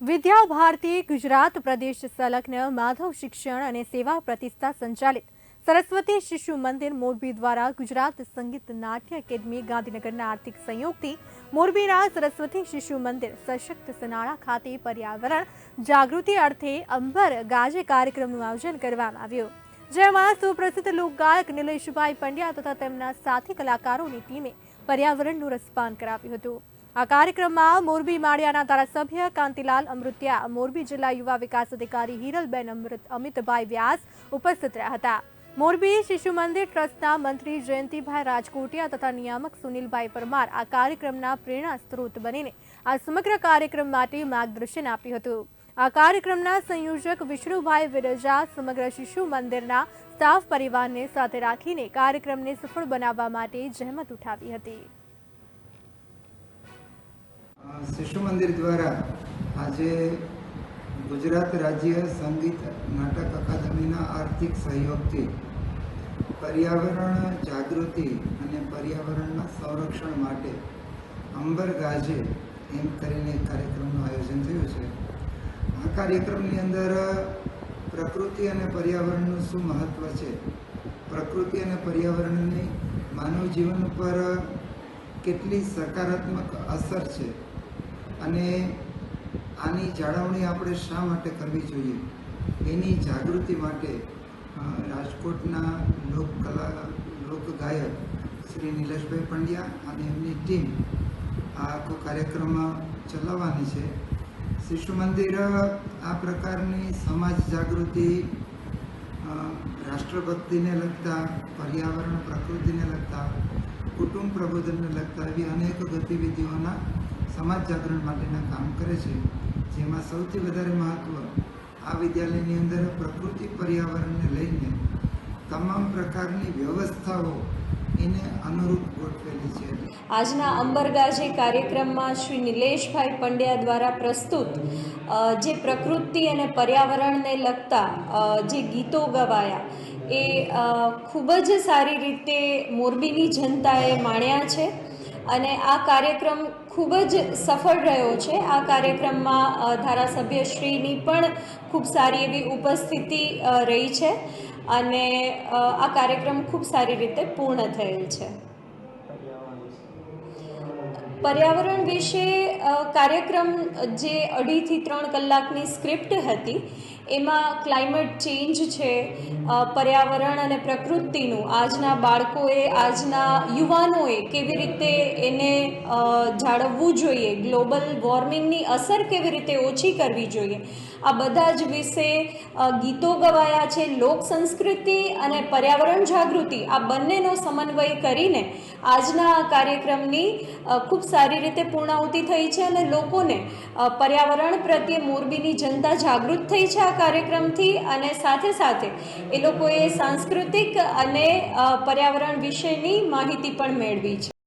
વિદ્યા ભારતી ગુજરાત પ્રદેશ સંલગ્ન માધવ શિક્ષણ અને સેવા પ્રતિષ્ઠા સંચાલિત સરસ્વતી શિશુ મંદિર મોરબી દ્વારા ગુજરાત સંગીત નાટ્ય એકેડમી ગાંધીનગરના આર્થિક સંયોગથી મોરબીના સરસ્વતી શિશુ મંદિર સશક્ત સનાળા ખાતે પર્યાવરણ જાગૃતિ અર્થે અંબર ગાજે કાર્યક્રમનું આયોજન કરવામાં આવ્યું. જેમાં સુપ્રસિદ્ધ લોકગાયક નિલેશભાઈ પંડ્યા તથા તેમના સાથી કલાકારોની ટીમે પર્યાવરણનું રસપાન કરાવ્યું હતું. આ કાર્યક્રમમાં મોરબી માળિયાના ધારાસભ્ય કાંતિલાલ અમૃત્યા, મોરબી જિલ્લા યુવા વિકાસ અધિકારી હિરલબેન અમૃત, અમિતભાઈ વ્યાસ ઉપસ્થિત રહ્યા હતા. મોરબી શિશુ મંદિર ટ્રસ્ટના મંત્રી જયંતિભાઈ રાજકોટિયા તથા નિયામક સુનિલભાઈ પરમાર આ કાર્યક્રમના પ્રેરણા સ્ત્રોત બનીને આ સમગ્ર કાર્યક્રમ માટે માર્ગદર્શન આપ્યું હતું. આ કાર્યક્રમના સંયોજક વિષ્ણુભાઈ વિરજા સમગ્ર શિશુ મંદિરના સ્ટાફ પરિવારને સાથે રાખીને કાર્યક્રમને સફળ બનાવવા માટે જહેમત ઉઠાવી હતી. શિશુ મંદિર દ્વારા આજે ગુજરાત રાજ્ય સંગીત નાટક અકાદમીના આર્થિક સહયોગથી પર્યાવરણ જાગૃતિ અને પર્યાવરણના સંરક્ષણ માટે અંબર ગાજે એમ કરીને કાર્યક્રમનું આયોજન થયું છે. આ કાર્યક્રમની અંદર પ્રકૃતિ અને પર્યાવરણનું શું મહત્ત્વ છે? પ્રકૃતિ અને પર્યાવરણની માનવ જીવન ઉપર કેટલી સકારાત્મક અસર છે? અને આની જાળવણી આપણે શા માટે કરવી જોઈએ? એની જાગૃતિ માટે રાજકોટના લોકકલા લોકગાયક શ્રી નિલેશભાઈ પંડ્યા અને એમની ટીમ આ આખો કાર્યક્રમમાં ચલાવવાની છે. શિશુ મંદિર આ પ્રકારની સમાજ જાગૃતિ રાષ્ટ્રભક્તિને લગતા, પર્યાવરણ પ્રકૃતિને લગતા, કુટુંબ પ્રબોધનને લગતા એવી અનેક ગતિવિધિઓના સમાજ જાગરણ માટેના કામ કરે છે, જેમાં સૌથી વધારે મહત્ત્વ આ વિદ્યાલયની અંદર પ્રકૃતિ પર્યાવરણને લઈને તમામ પ્રકારની વ્યવસ્થાઓ એને અનુરૂપ ગોઠવેલી છે. આજના અંબરગાજી કાર્યક્રમમાં શ્રી નિલેશભાઈ પંડ્યા દ્વારા પ્રસ્તુત જે પ્રકૃતિ અને પર્યાવરણને લગતા જે ગીતો ગવાયા, એ ખૂબ જ સારી રીતે મોરબીની જનતાએ માણ્યા છે. અને આ કાર્યક્રમ ખૂબ જ સફળ રહ્યો છે. આ કાર્યક્રમમાં ધારાસભ્યશ્રીની પણ ખૂબ સારી એવી ઉપસ્થિતિ રહી છે અને આ કાર્યક્રમ ખૂબ સારી રીતે પૂર્ણ થયેલ છે. પર્યાવરણ વિશે કાર્યક્રમ જે અઢીથી ત્રણ કલાકની સ્ક્રિપ્ટ હતી એમાં ક્લાઇમેટ ચેન્જ છે પર્યાવરણ અને પ્રકૃતિનું. આજના બાળકોએ, આજના યુવાનોએ કેવી રીતે એને જાળવવું જોઈએ? ગ્લોબલ વોર્મિંગની અસર કેવી રીતે ઓછી કરવી જોઈએ? આ બધા જ વિશે ગીતો ગવાયા છે, લોક સંસ્કૃતિ અને પર્યાવરણ જાગૃતિ. આ બંનેનો સમન્વય કરીને આજના આ કાર્યક્રમની ખૂબ સારી રીતે પૂર્ણાહુતિ થઈ છે અને લોકોને પર્યાવરણ પ્રત્યે મોરબીની જનતા જાગૃત થઈ છે આ કાર્યક્રમથી અને સાથે સાથે એ લોકોએ સાંસ્કૃતિક અને પર્યાવરણ વિશેની માહિતી પણ મેળવી છે.